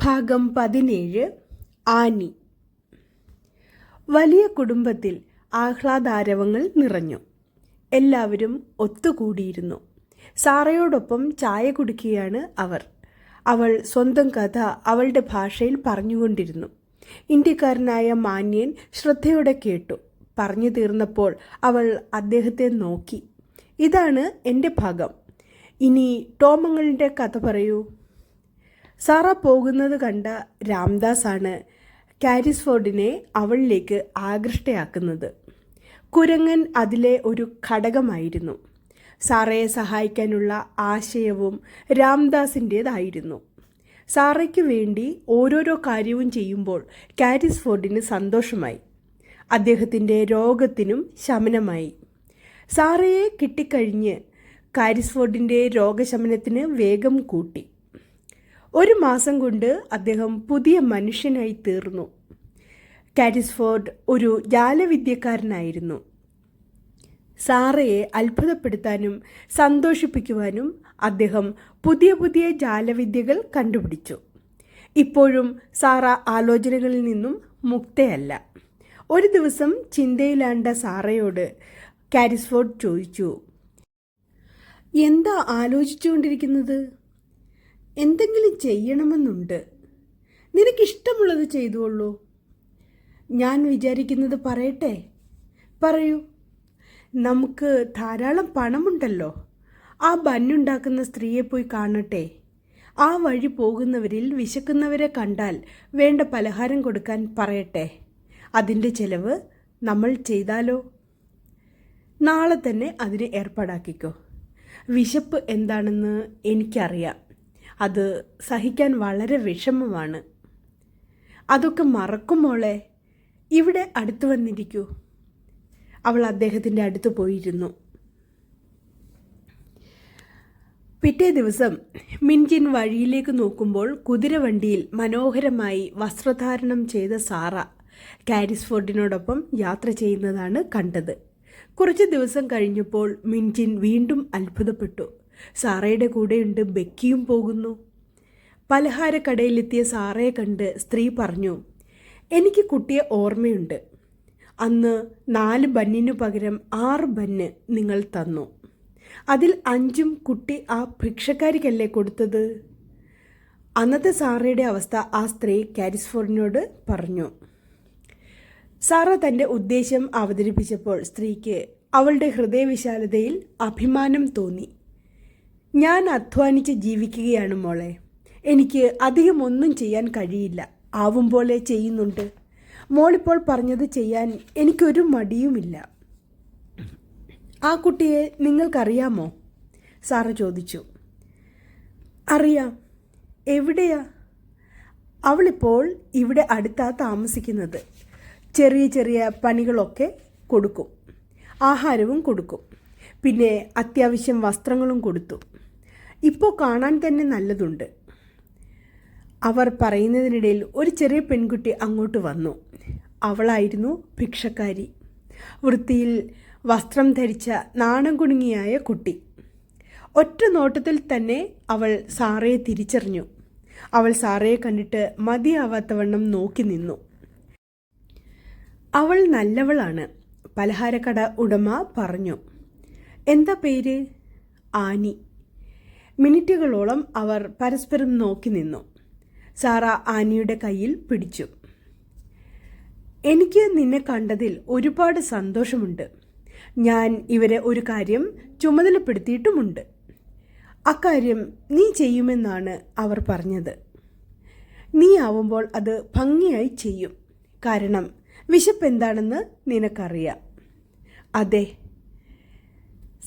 ഭാഗം പതിനേഴ് ആനി. വലിയ കുടുംബത്തിൽ ആഹ്ലാദാരവങ്ങൾ നിറഞ്ഞു. എല്ലാവരും ഒത്തുകൂടിയിരുന്നു. സാറയോടൊപ്പം ചായ കുടിക്കുകയാണ് അവർ. അവൾ സ്വന്തം കഥ അവളുടെ ഭാഷയിൽ പറഞ്ഞുകൊണ്ടിരുന്നു. ഇന്ത്യക്കാരനായ മാന്യൻ ശ്രദ്ധയോടെ കേട്ടു. പറഞ്ഞു തീർന്നപ്പോൾ അവൾ അദ്ദേഹത്തെ നോക്കി. ഇതാണ് എന്റെ ഭാഗം. ഇനി ടോമങ്ങളുടെ കഥ പറയൂ. സാറ പോകുന്നത് കണ്ട രാംദാസാണ് കാരിസ്ഫോർഡിനെ അവളിലേക്ക് ആകൃഷ്ടയാക്കുന്നത്. കുരങ്ങൻ അതിലെ ഒരു ഘടകമായിരുന്നു. സാറയെ സഹായിക്കാനുള്ള ആശയവും രാംദാസിന്റേതായിരുന്നു സാറയ്ക്ക് വേണ്ടി ഓരോരോ കാര്യവും ചെയ്യുമ്പോൾ കാരിസ്ഫോർഡിന് സന്തോഷമായി. അദ്ദേഹത്തിന്റെ രോഗത്തിനും ശമനമായി. സാറയെ കിട്ടിക്കഴിഞ്ഞ് കാരിസ്ഫോർഡിന്റെ രോഗശമനത്തിന് വേഗം കൂട്ടി. ഒരു മാസം കൊണ്ട് അദ്ദേഹം പുതിയ മനുഷ്യനായി തീർന്നു. കാരിസ്ഫോർഡ് ഒരു ജാലവിദ്യക്കാരനായിരുന്നു. സാറയെ അത്ഭുതപ്പെടുത്താനും സന്തോഷിപ്പിക്കുവാനും അദ്ദേഹം പുതിയ പുതിയ ജാലവിദ്യകൾ കണ്ടുപിടിച്ചു. ഇപ്പോഴും സാറ ആലോചനകളിൽ നിന്നും മുക്തയല്ല. ഒരു ദിവസം ചിന്തയിലാണ്ട സാറയോട് കാരിസ്ഫോർഡ് ചോദിച്ചു എന്താ ആലോചിച്ചുകൊണ്ടിരിക്കുന്നത്? എന്തെങ്കിലും ചെയ്യണമെന്നുണ്ട്. നിനക്കിഷ്ടമുള്ളത് ചെയ്തുകൊള്ളൂ ഞാൻ വിചാരിക്കുന്നത് പറയട്ടെ? പറയൂ. നമുക്ക് ധാരാളം പണമുണ്ടല്ലോ. ആ ബന്നുണ്ടാക്കുന്ന സ്ത്രീയെ പോയി കാണട്ടെ. ആ വഴി പോകുന്നവരിൽ വിശക്കുന്നവരെ കണ്ടാൽ വേണ്ട പലഹാരം കൊടുക്കാൻ പറയട്ടെ. അതിന്റെ ചെലവ് നമ്മൾ ചെയ്താലോ? നാളെ തന്നെ അതിനെ ഏർപ്പാടാക്കിക്കോ. വിശപ്പ് എന്താണെന്ന് എനിക്കറിയാം. അത് സഹിക്കാൻ വളരെ വിഷമമാണ്. അതൊക്കെ മറക്കുമോളെ ഇവിടെ അടുത്ത് വന്നിരിക്കൂ. അവൾ അദ്ദേഹത്തിന്റെ അടുത്ത് പോയിരുന്നു. പിറ്റേ ദിവസം മിൻജിൻ വഴിയിലേക്ക് നോക്കുമ്പോൾ കുതിരവണ്ടിയിൽ മനോഹരമായി വസ്ത്രധാരണം ചെയ്ത സാറ കാരിസ്ഫോർഡിനോടൊപ്പം യാത്ര ചെയ്യുന്നതാണ് കണ്ടത്. കുറച്ച് ദിവസം കഴിഞ്ഞപ്പോൾ മിൻജിൻ വീണ്ടും അത്ഭുതപ്പെട്ടു. സാറയുടെ കൂടെയുണ്ട് ബെക്കിയും പോകുന്നു. പലഹാരക്കടയിലെത്തിയ സാറയെ കണ്ട് സ്ത്രീ പറഞ്ഞു എനിക്ക് കുട്ടിയെ ഓർമ്മയുണ്ട്. അന്ന് നാല് ബന്നിനു പകരം ആറ് ബന്ന് നിങ്ങൾ തന്നു. അതിൽ അഞ്ചും കുട്ടി ആ ഭിക്ഷക്കാരിക്കല്ലേ കൊടുത്തത്? അന്നത്തെ സാറയുടെ അവസ്ഥ ആ സ്ത്രീ കാരിസ്ഫോറിനോട് പറഞ്ഞു. സാറ തന്റെ ഉദ്ദേശം അവതരിപ്പിച്ചപ്പോൾ സ്ത്രീക്ക് അവളുടെ ഹൃദയവിശാലതയിൽ അഭിമാനം തോന്നി. ഞാൻ അധ്വാനിച്ച് ജീവിക്കുകയാണ് മോളെ. എനിക്ക് അധികം ഒന്നും ചെയ്യാൻ കഴിയില്ല. ആവും പോലെ ചെയ്യുന്നുണ്ട്. മോളിപ്പോൾ പറഞ്ഞത് ചെയ്യാൻ എനിക്കൊരു മടിയുമില്ല. ആ കുട്ടിയെ നിങ്ങൾക്കറിയാമോ? സാറ് ചോദിച്ചു. അറിയാം. എവിടെയാ? അവളിപ്പോൾ ഇവിടെ അടുത്താ താമസിക്കുന്നത്. ചെറിയ ചെറിയ പണികളൊക്കെ കൊടുക്കും. ആഹാരവും കൊടുക്കും. പിന്നെ അത്യാവശ്യം വസ്ത്രങ്ങളും കൊടുത്തു. ഇപ്പോൾ കാണാൻ തന്നെ നല്ലതുണ്ട്. അവർ പറയുന്നതിനിടയിൽ ഒരു ചെറിയ പെൺകുട്ടി അങ്ങോട്ട് വന്നു. അവളായിരുന്നു ഭിക്ഷക്കാരി. വൃത്തിയിൽ വസ്ത്രം ധരിച്ച നാണം കുണുങ്ങിയായ കുട്ടി. ഒറ്റ നോട്ടത്തിൽ തന്നെ അവൾ സാറയെ തിരിച്ചറിഞ്ഞു. അവൾ സാറയെ കണ്ടിട്ട് മതിയാവാത്തവണ്ണം നോക്കി നിന്നു. അവൾ നല്ലവളാണ്. പലഹാരക്കട ഉടമ പറഞ്ഞു. എന്താ പേര്? ആനി. മിനിറ്റുകളോളം അവർ പരസ്പരം നോക്കി നിന്നു. സാറ ആനിയുടെ കയ്യിൽ പിടിച്ചു. എനിക്ക് നിന്നെ കണ്ടതിൽ ഒരുപാട് സന്തോഷമുണ്ട്. ഞാൻ ഇവരെ ഒരു കാര്യം ചുമതലപ്പെടുത്തിയിട്ടുമുണ്ട്. അക്കാര്യം നീ ചെയ്യുമെന്നാണ് അവർ പറഞ്ഞത്. നീ ആവുമ്പോൾ അത് ഭംഗിയായി ചെയ്യും. കാരണം വിശപ്പ് എന്താണെന്ന് നിനക്കറിയാം. അതെ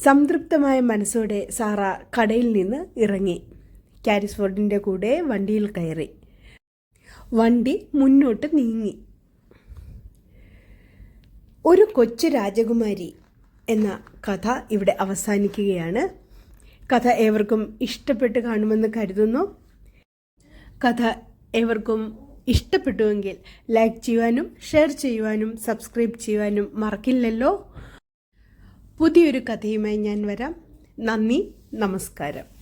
സംതൃപ്തമായ മനസ്സോടെ സാറ കടയിൽ നിന്ന് ഇറങ്ങി. കാരിസ്ഫോർഡിന്റെ കൂടെ വണ്ടിയിൽ കയറി. വണ്ടി മുന്നോട്ട് നീങ്ങി. ഒരു കൊച്ചു രാജകുമാരി എന്ന കഥ ഇവിടെ അവസാനിക്കുകയാണ്. കഥ ഏവർക്കും ഇഷ്ടപ്പെട്ട് കാണുമെന്ന് കരുതുന്നു. കഥ ഏവർക്കും ഇഷ്ടപ്പെട്ടുവെങ്കിൽ ലൈക്ക് ചെയ്യുവാനും ഷെയർ ചെയ്യുവാനും സബ്സ്ക്രൈബ് ചെയ്യുവാനും മറക്കില്ലല്ലോ. പുതിയൊരു കഥയുമായി ഞാൻ വരാം. നന്ദി നമസ്കാരം.